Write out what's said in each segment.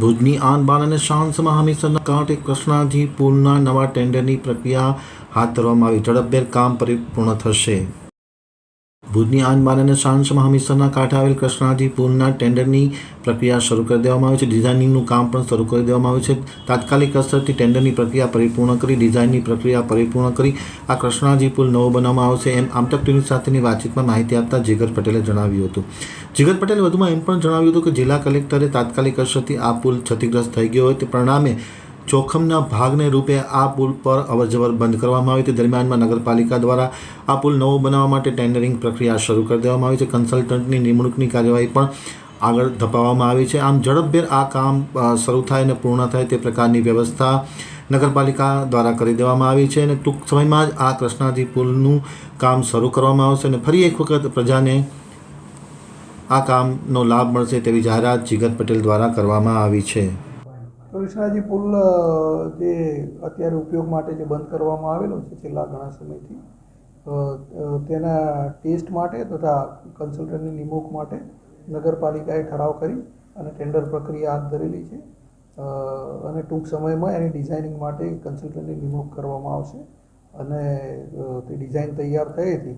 ભુજની આનબાન અને શાન સમા હમીસરના કાંઠે કૃષ્ણાજી પુલના નવા ટેન્ડરની પ્રક્રિયા હાથ ધરવામાં આવી. ઝડપભેર કામ પરિપૂર્ણ થશે. ભુજની આન અને સાંજ સમા હમીસરના કાંઠે આવેલ કૃષ્ણાજી પુલના ટેન્ડરની પ્રક્રિયા શરૂ કરી દેવામાં આવી છે. ડિઝાઇનિંગનું કામ પણ શરૂ કરી દેવામાં આવ્યું છે. તાત્કાલિક અસરથી ટેન્ડરની પ્રક્રિયા પરિપૂર્ણ કરી, ડિઝાઇનની પ્રક્રિયા પરિપૂર્ણ કરી. આ કૃષ્ણાજી પુલ નવો બનાવવામાં આવશે એમ આમતક ટીવી સાથેની વાતચીતમાં માહિતી આપતા જીગર પટેલે જણાવ્યું હતું. જીગર પટેલે વધુમાં એમ પણ જણાવ્યું હતું કે જિલ્લા કલેક્ટરે તાત્કાલિક અસરથી આ પુલ ક્ષતિગ્રસ્ત થઈ ગયો હોય તે પરિણામે જોખમના ભાગને રૂપે આ પુલ પર અવરજવર બંધ કરવામાં આવી. તે દરમિયાનમાં નગરપાલિકા દ્વારા આ પુલ નવો બનાવવા માટે ટેન્ડરિંગ પ્રક્રિયા શરૂ કરી દેવામાં આવી છે. કન્સલ્ટન્ટની નિમણૂકની કાર્યવાહી પણ આગળ ધપાવવામાં આવી છે. આમ ઝડપભેર આ કામ શરૂ થાય અને પૂર્ણ થાય તે પ્રકારની વ્યવસ્થા નગરપાલિકા દ્વારા કરી દેવામાં આવી છે અને ટૂંક સમયમાં જ આ કૃષ્ણાજી પુલનું કામ શરૂ કરવામાં આવશે અને ફરી એક વખત પ્રજાને આ કામનો લાભ મળશે તેવી જાહેરાત જીગત પટેલ દ્વારા કરવામાં આવી છે. કૃષ્ણાજી, પુલ જે અત્યારે ઉપયોગ માટે જે બંધ કરવામાં આવેલો છે છેલ્લા ઘણા સમયથી તેના ટેસ્ટ માટે તથા કન્સલ્ટન્ટની નિમણૂક માટે નગરપાલિકાએ ઠરાવ કરી અને ટેન્ડર પ્રક્રિયા હાથ ધરેલી છે. અને ટૂંક સમયમાં એની ડિઝાઇનિંગ માટે કન્સલ્ટન્ટની નિમણૂક કરવામાં આવશે અને તે ડિઝાઇન તૈયાર થયેથી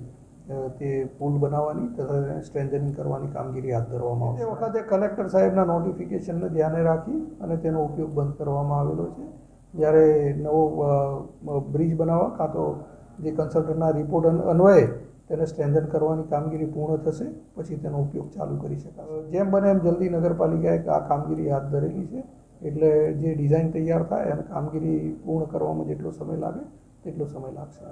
તે પુલ બનાવવાની તથા સ્ટ્રેન્થનિંગ કરવાની કામગીરી હાથ ધરવામાં આવશે. એ વખતે કલેક્ટર સાહેબના નોટિફિકેશનને ધ્યાને રાખી અને તેનો ઉપયોગ બંધ કરવામાં આવેલો છે. જ્યારે નવો બ્રિજ બનાવવા કાં તો જે કન્સલ્ટન્ટના રિપોર્ટ અન- અન્વયે તેને સ્ટ્રેન્થન કરવાની કામગીરી પૂર્ણ થશે પછી તેનો ઉપયોગ ચાલુ કરી શકાશે. જેમ બને એમ જલ્દી નગરપાલિકાએ આ કામગીરી હાથ ધરેલી છે. એટલે જે ડિઝાઇન તૈયાર થાય અને કામગીરી પૂર્ણ કરવામાં જેટલો સમય લાગે તેટલો સમય લાગશે.